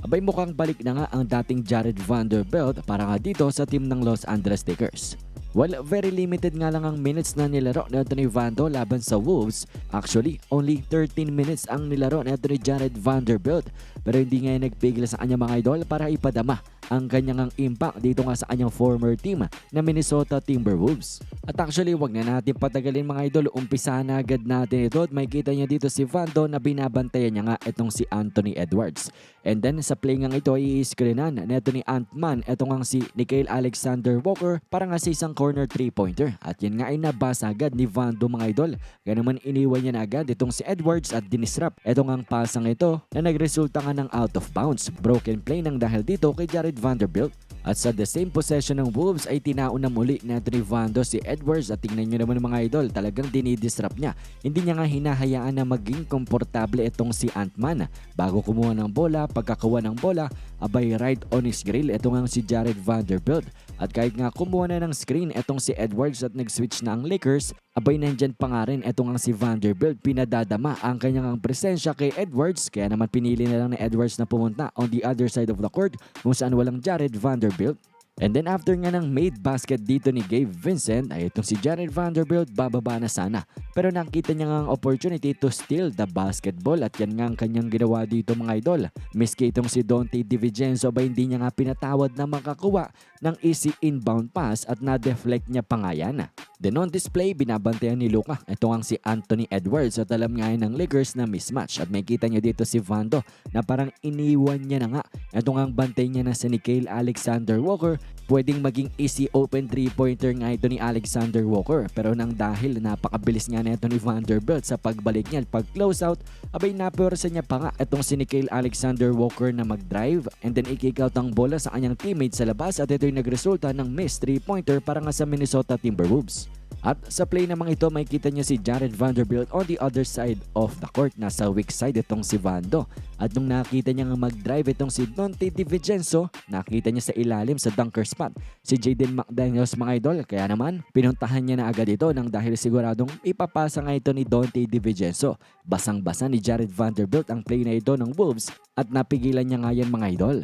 Abay mukhang balik na nga ang dating Jared Vanderbilt para nga dito sa team ng Los Angeles Lakers. Well, very limited nga lang ang minutes na nilaro ni Anthony Vando laban sa Wolves. Actually, only 13 minutes ang nilaro ni Anthony Jared Vanderbilt. Pero hindi nga nagpigil sa kanya mga idol para ipadama ang kanyang ang impact dito nga sa kanyang former team na Minnesota Timberwolves. At actually, wag na natin patagalin mga idol. Umpisa na agad natin ito at makikita niya dito si Vando na binabantayan niya nga itong si Anthony Edwards. And then sa play nga ito ay i-screenan neto ni Ant-Man ito nga si Nikhil Alexander Walker para nga sa isang corner 3-pointer. At yan nga ay nabasa agad ni Vando mga idol. Kaya naman iniwan niya na agad itong si Edwards at dinisrupt. Ito nga ang pasang ito na nagresulta nga ng out of bounds. Broken play nang dahil dito kay Jared Vanderbilt. At sa the same possession ng Wolves ay tinaon na muli ni Anthony Vando si Edwards at tingnan nyo naman mga idol talagang dinidisrupt niya. Hindi niya nga hinahayaan na maging komportable itong si Ant-Man. Bago kumuha ng bola, pagkakuha ng bola, abay right on his grill ito nga si Jared Vanderbilt. At kahit nga kumuha na ng screen itong si Edwards at nag-switch na ang Lakers, abay nandyan pa nga rin ito nga si Vanderbilt pinadadama ang kanyang ang presensya kay Edwards kaya naman pinili na lang ni Edwards na pumunta on the other side of the court kung saan walang Jared Vanderbilt. And then after nga ng made basket dito ni Gabe Vincent ay itong si Jared Vanderbilt bababa na sana. Pero nakita niya nga ang opportunity to steal the basketball at yan nga ang kanyang ginawa dito mga idol. Miski itong si Dante DiVincenzo ba hindi niya nga pinatawad na makakuha ng easy inbound pass at na-deflect niya pa nga yan. Then on display, binabantayan ni Luka. Ito ang si Anthony Edwards at alam nga ng Lakers na mismatch. At may kita niyo dito si Vando na parang iniwan niya na nga. Ito nga ang bantay niya na si Nikhil Alexander Walker. Pwedeng maging easy open 3-pointer nga ito ni Alexander Walker. Pero nang dahil napakabilis nga na ito ni Vanderbilt sa pagbalik niya at pag-close out, abay napwersa niya pa nga itong si Nikhil Alexander Walker na mag-drive and then i-kick out ang bola sa kanyang teammate sa labas at ito'y nagresulta ng miss 3-pointer para nga sa Minnesota Timberwolves. At sa play namang ito, makikita niyo si Jared Vanderbilt on the other side of the court. Nasa weak side itong si Vando. At nung nakita niya nga mag-drive itong si Dante DiVincenzo, nakita niya sa ilalim sa dunker spot si Jaden McDaniels mga idol. Kaya naman, pinuntahan niya na agad ito nang dahil siguradong ipapasa nga ito ni Dante DiVincenzo. Basang-basa ni Jared Vanderbilt ang play na ito ng Wolves at napigilan niya nga yan mga idol.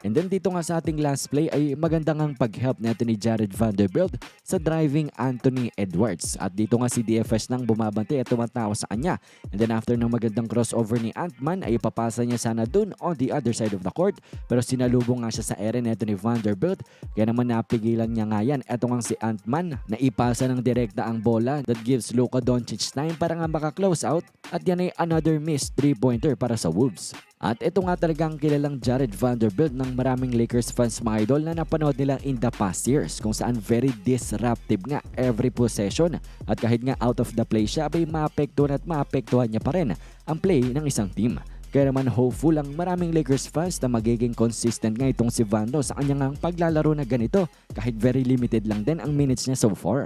And then dito nga sa ating last play ay maganda ngang pag-help natin ni Jared Vanderbilt sa driving Anthony Edwards. At dito nga si DFS nang bumabante at tumatawa sa kanya. And then after ng magandang crossover ni Antman ay ipapasa niya sana dun on the other side of the court. Pero sinalubong nga siya sa ere neto ni Vanderbilt. Kaya naman napigilan niya nga yan. Ito nga si Antman na ipasa ng direkta ang bola that gives Luka Doncic time para nga maka-close out. At yan ay another missed 3-pointer para sa Wolves. At ito nga talagang kilalang Jared Vanderbilt ng maraming Lakers fans mga idol na napanood nila in the past years kung saan very disruptive nga every possession at kahit nga out of the play siya ay maapektuhan at maapektuhan niya pa rin ang play ng isang team. Kaya naman hopeful ang maraming Lakers fans na magiging consistent nga itong si Vando sa kanyang ang paglalaro na ganito kahit very limited lang din ang minutes niya so far.